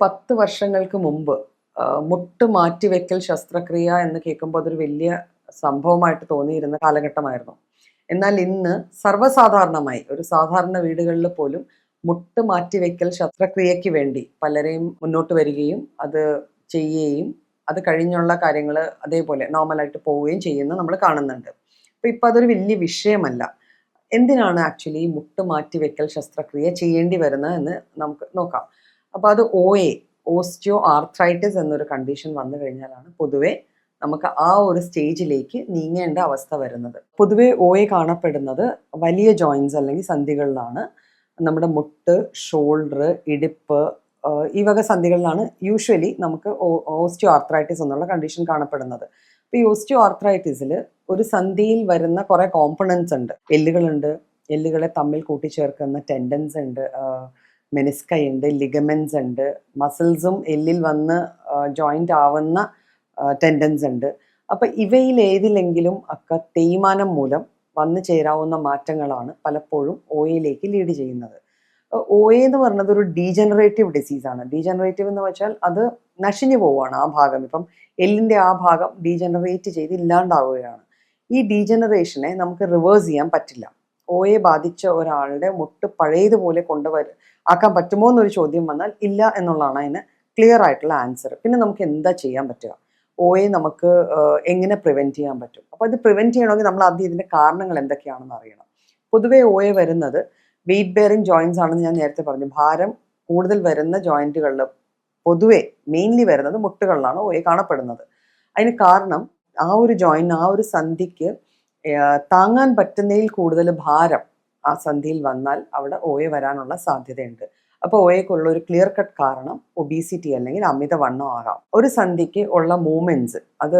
പത്ത് വർഷങ്ങൾക്ക് മുമ്പ് മുട്ട് മാറ്റിവെക്കൽ ശസ്ത്രക്രിയ എന്ന് കേൾക്കുമ്പോൾ അതൊരു വലിയ സംഭവമായിട്ട് തോന്നിയിരുന്ന കാലഘട്ടമായിരുന്നു. എന്നാൽ ഇന്ന് സർവസാധാരണമായി ഒരു സാധാരണ വീടുകളിൽ പോലും മുട്ട് മാറ്റിവെക്കൽ ശസ്ത്രക്രിയയ്ക്ക് വേണ്ടി പലരെയും മുന്നോട്ട് വരികയും അത് ചെയ്യുകയും അത് കഴിഞ്ഞുള്ള കാര്യങ്ങൾ അതേപോലെ നോർമലായിട്ട് പോവുകയും ചെയ്യുന്ന നമ്മൾ കാണുന്നുണ്ട്. അപ്പോൾ ഇപ്പം അതൊരു വലിയ വിഷയമല്ല. എന്തിനാണ് ആക്ച്വലി മുട്ട് മാറ്റിവെക്കൽ ശസ്ത്രക്രിയ ചെയ്യേണ്ടി വരുന്നത് എന്ന് നമുക്ക് നോക്കാം. അപ്പോൾ അത് ഒ എ ഓസ്റ്റിയോ ആർത്രൈറ്റിസ് എന്നൊരു കണ്ടീഷൻ വന്നു കഴിഞ്ഞാലാണ് പൊതുവേ നമുക്ക് ആ ഒരു സ്റ്റേജിലേക്ക് നീങ്ങേണ്ട അവസ്ഥ വരുന്നത്. പൊതുവെ ഒ എ കാണപ്പെടുന്നത് വലിയ ജോയിൻസ് അല്ലെങ്കിൽ സന്ധികളിലാണ്. നമ്മുടെ മുട്ട് ഷോൾഡർ ഇടുപ്പ് ഈ വക സന്ധികളിലാണ് യൂഷ്വലി നമുക്ക് ഓസ്റ്റിയോ ആർത്രൈറ്റിസ് എന്നുള്ള കണ്ടീഷൻ കാണപ്പെടുന്നത്. അപ്പോൾ ഈ ഓസ്റ്റിയോ ആർത്രൈറ്റിസിൽ ഒരു സന്ധിയിൽ വരുന്ന കുറേ കോമ്പണൻസ് ഉണ്ട്. എല്ലുകളുണ്ട്. എല്ലുകളെ തമ്മിൽ കൂട്ടിച്ചേർക്കുന്ന ടെൻഡൻസ് ഉണ്ട്. മെനിസ്കൈ ഉണ്ട് ലിഗമെന്റ്സ് ഉണ്ട് മസിൽസും എല്ലിൽ വന്ന് ജോയിന്റ് ആവുന്ന ടെൻഡൻസ് ഉണ്ട് അപ്പോൾ ഇവയിൽ ഏതിലെങ്കിലും ഒക്കെ തേയ്മാനം മൂലം വന്നു ചേരാവുന്ന മാറ്റങ്ങളാണ് പലപ്പോഴും ഓയിലേക്ക് ലീഡ് ചെയ്യുന്നത്. ഒ എന്ന് പറയുന്നത് ഒരു ഡീജനറേറ്റീവ് ഡിസീസാണ്. ഡീജനറേറ്റീവ് എന്ന് വെച്ചാൽ അത് നശിഞ്ഞു പോവുകയാണ് ആ ഭാഗം. ഇപ്പം എല്ലിന്റെ ആ ഭാഗം ഡീജനറേറ്റ് ചെയ്ത് ഇല്ലാണ്ടാവുകയാണ്. ഈ ഡീജനറേഷനെ നമുക്ക് റിവേഴ്സ് ചെയ്യാൻ പറ്റില്ല. ഒ എ ബാധിച്ച ഒരാളുടെ മുട്ട് പഴയതുപോലെ കൊണ്ടുവര ആക്കാൻ പറ്റുമോ എന്നൊരു ചോദ്യം വന്നാൽ ഇല്ല എന്നുള്ളതാണ് അതിന് ക്ലിയർ ആയിട്ടുള്ള ആൻസർ പിന്നെ നമുക്ക് എന്താ ചെയ്യാൻ പറ്റുക? ഒയെ നമുക്ക് എങ്ങനെ പ്രിവെന്റ് ചെയ്യാൻ പറ്റും? അപ്പോൾ ഇത് പ്രിവെന്റ് ചെയ്യണമെങ്കിൽ നമ്മൾ ആദ്യം ഇതിന്റെ കാരണങ്ങൾ എന്തൊക്കെയാണെന്ന് അറിയണം. പൊതുവേ ഒയെ വരുന്നത് വെയിറ്റ് ബെയറിംഗ് ജോയിൻസ് ആണെന്ന് ഞാൻ നേരത്തെ പറഞ്ഞു. ഭാരം കൂടുതൽ വരുന്ന ജോയിന്റുകളിൽ പൊതുവെ മെയിൻലി വരുന്നത് മുട്ടുകളിലാണ് ഒയെ കാണപ്പെടുന്നത്. അതിന് കാരണം ആ ഒരു ജോയിന്റ് ആ ഒരു സന്ധിക്ക് താങ്ങാൻ പറ്റുന്നതിൽ കൂടുതൽ ഭാരം ആ സന്ധിയിൽ വന്നാൽ അവിടെ ഓയെ വരാനുള്ള സാധ്യതയുണ്ട്. അപ്പോൾ ഓയക്കുള്ള ഒരു ക്ലിയർ കട്ട് കാരണം ഒബീസിറ്റി അല്ലെങ്കിൽ അമിതവണ്ണം ആകാം. ഒരു സന്ധിക്ക് ഉള്ള മൂവ്മെന്റ്സ് അത്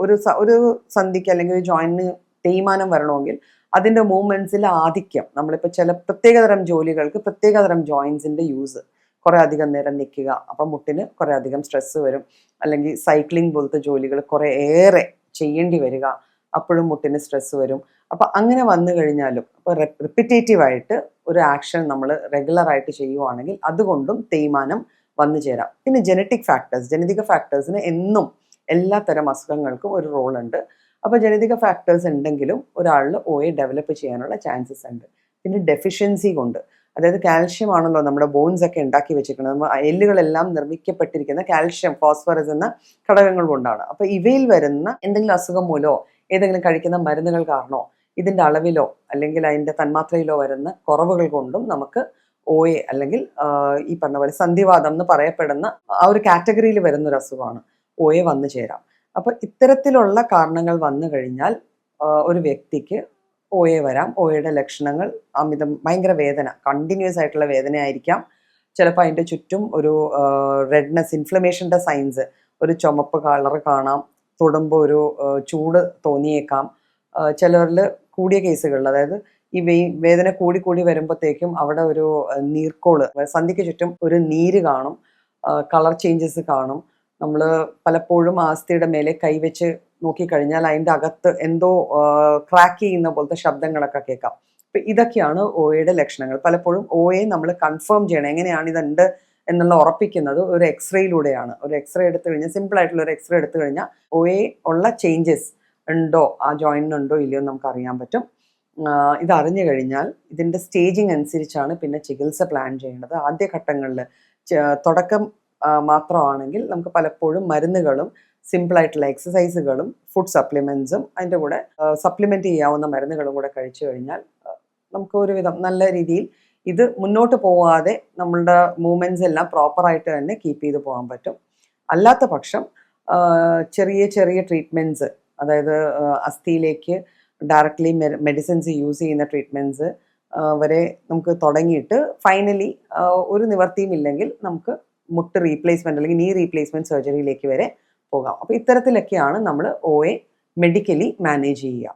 ഒരു ഒരു സന്ധിക്ക് അല്ലെങ്കിൽ ഒരു ജോയിന്റിന് തേയ്മാനം വരണമെങ്കിൽ അതിന്റെ മൂവ്മെന്റ്സിൽ ആധിക്യം നമ്മളിപ്പോൾ ചില പ്രത്യേകതരം ജോലികൾക്ക് പ്രത്യേകതരം ജോയിൻസിന്റെ യൂസ് കുറെ അധികം നേരം നിൽക്കുക അപ്പം മുട്ടിന് കുറെ അധികം സ്ട്രെസ് വരും അല്ലെങ്കിൽ സൈക്ലിംഗ് പോലത്തെ ജോലികൾ കുറെ ഏറെ ചെയ്യേണ്ടി വരിക അപ്പോഴും മുട്ടിന് സ്ട്രെസ് വരും. അപ്പൊ അങ്ങനെ വന്നു കഴിഞ്ഞാലും അപ്പോൾ റിപ്പിറ്റേറ്റീവ് ആയിട്ട് ഒരു ആക്ഷൻ നമ്മൾ റെഗുലർ ആയിട്ട് ചെയ്യുവാണെങ്കിൽ അതുകൊണ്ടും തേയ്മാനം വന്നു ചേരാം. പിന്നെ ജനറ്റിക് ഫാക്ടേഴ്സ് ജനിതക ഫാക്ടേഴ്സിന് എന്നും എല്ലാ തരം അസുഖങ്ങൾക്കും ഒരു റോൾ ഉണ്ട്. അപ്പോൾ ജനിതക ഫാക്ടേഴ്സ് ഉണ്ടെങ്കിലും ഒരാളിൽ ഓയെ ഡെവലപ്പ് ചെയ്യാനുള്ള ചാൻസസ് ഉണ്ട്. പിന്നെ ഡെഫിഷ്യൻസി കൊണ്ട് അതായത് കാൽഷ്യം ആണല്ലോ നമ്മുടെ ബോൺസ് ഒക്കെ ഉണ്ടാക്കി വെച്ചിരിക്കുന്നത്. നമ്മൾ എല്ലുകളെല്ലാം നിർമ്മിക്കപ്പെട്ടിരിക്കുന്ന കാൽഷ്യം ഫോസ്ഫറസ് എന്ന ഘടകങ്ങൾ കൊണ്ടാണ്. അപ്പോൾ ഇവയിൽ വരുന്ന എന്തെങ്കിലും അസുഖം മൂലമോ ഏതെങ്കിലും കഴിക്കുന്ന മരുന്നുകൾ കാരണമോ ഇതിന്റെ അളവിലോ അല്ലെങ്കിൽ അതിന്റെ തന്മാത്രയിലോ വരുന്ന കുറവുകൾ കൊണ്ടും നമുക്ക് എ അല്ലെങ്കിൽ ഈ പറഞ്ഞ പോലെ സന്ധിവാദം എന്ന് പറയപ്പെടുന്ന ആ ഒരു കാറ്റഗറിയിൽ വരുന്ന ഒരു അസുഖമാണ് എ വന്നു ചേരാം. അപ്പോൾ ഇത്തരത്തിലുള്ള കാരണങ്ങൾ വന്നു കഴിഞ്ഞാൽ ഒരു വ്യക്തിക്ക് എ വരാം. ഒയുടെ ലക്ഷണങ്ങൾ അമിതം ഭയങ്കര വേദന കണ്ടിന്യൂസ് ആയിട്ടുള്ള വേദനയായിരിക്കാം. ചിലപ്പോൾ അതിന്റെ ചുറ്റും ഒരു റെഡ്നെസ് ഇൻഫ്ലമേഷന്റെ സൈൻസ് ഒരു ചുമപ്പ് കളർ കാണാം. തൊടുമ്പോൾ ഒരു ചൂട് തോന്നിയേക്കാം. ചിലരിൽ കൂടിയ കേസുകളിൽ അതായത് ഈ വേ വേദന കൂടി കൂടി വരുമ്പോഴത്തേക്കും അവിടെ ഒരു നീർക്കോൾ സന്ധിക്ക് ചുറ്റും ഒരു നീര് കാണും കളർ ചേഞ്ചസ് കാണും. നമ്മൾ പലപ്പോഴും ആസ്തിയുടെ മേലെ കൈവച്ച് നോക്കിക്കഴിഞ്ഞാൽ അതിന്റെ അകത്ത് എന്തോ ക്രാക്ക് ചെയ്യുന്ന പോലത്തെ ശബ്ദങ്ങളൊക്കെ കേൾക്കാം. അപ്പം ഇതൊക്കെയാണ് ഒയുടെ ലക്ഷണങ്ങൾ. പലപ്പോഴും ഒയെ നമ്മൾ കൺഫേം ചെയ്യണം. എങ്ങനെയാണ് ഇതുണ്ട് എന്നുള്ള ഉറപ്പിക്കുന്നത് ഒരു എക്സ്റേയിലൂടെയാണ്. ഒരു എക്സ്റേ എടുത്തു കഴിഞ്ഞാൽ സിമ്പിൾ ആയിട്ടുള്ള ഒരു എക്സ്റേ എടുത്തു കഴിഞ്ഞാൽ ഒയെ ഉള്ള ചേഞ്ചസ് ഉണ്ടോ? ആ ജോയിന്റിന് ഉണ്ടോ? ഇല്ലയോ നമുക്ക് അറിയാൻ പറ്റും. ഇത് കഴിഞ്ഞാൽ ഇതിന്റെ സ്റ്റേജിങ് അനുസരിച്ചാണ് പിന്നെ ചികിത്സ പ്ലാൻ ചെയ്യേണ്ടത്. ആദ്യ ഘട്ടങ്ങളിൽ തുടക്കം മാത്രമാണെങ്കിൽ നമുക്ക് പലപ്പോഴും മരുന്നുകളും സിമ്പിളായിട്ടുള്ള എക്സസൈസുകളും ഫുഡ് സപ്ലിമെൻസും അതിന്റെ കൂടെ സപ്ലിമെന്റ് ചെയ്യാവുന്ന മരുന്നുകളും കൂടെ കഴിച്ചു കഴിഞ്ഞാൽ നമുക്ക് ഒരുവിധം നല്ല രീതിയിൽ ഇത് മുന്നോട്ട് പോവാതെ നമ്മളുടെ മൂവ്മെന്റ്സ് എല്ലാം പ്രോപ്പറായിട്ട് തന്നെ കീപ്പ് ചെയ്ത് പോകാൻ പറ്റും. അല്ലാത്ത പക്ഷം ചെറിയ ചെറിയ ട്രീറ്റ്മെന്റ്സ് അതായത് അസ്ഥിയിലേക്ക് ഡയറക്ട്ലി മെഡിസിൻസ് യൂസ് ചെയ്യുന്ന ട്രീറ്റ്മെന്റ്സ് വരെ നമുക്ക് തുടങ്ങിയിട്ട് ഫൈനലി ഒരു നിവർത്തിയും ഇല്ലെങ്കിൽ നമുക്ക് മുട്ട് റീപ്ലേസ്മെന്റ് അല്ലെങ്കിൽ നീ റീപ്ലേസ്മെന്റ് സർജറിയിലേക്ക് വരെ പോകാം. അപ്പോൾ ഇത്തരത്തിലൊക്കെയാണ് നമ്മൾ ഒ മെഡിക്കലി മാനേജ് ചെയ്യുക.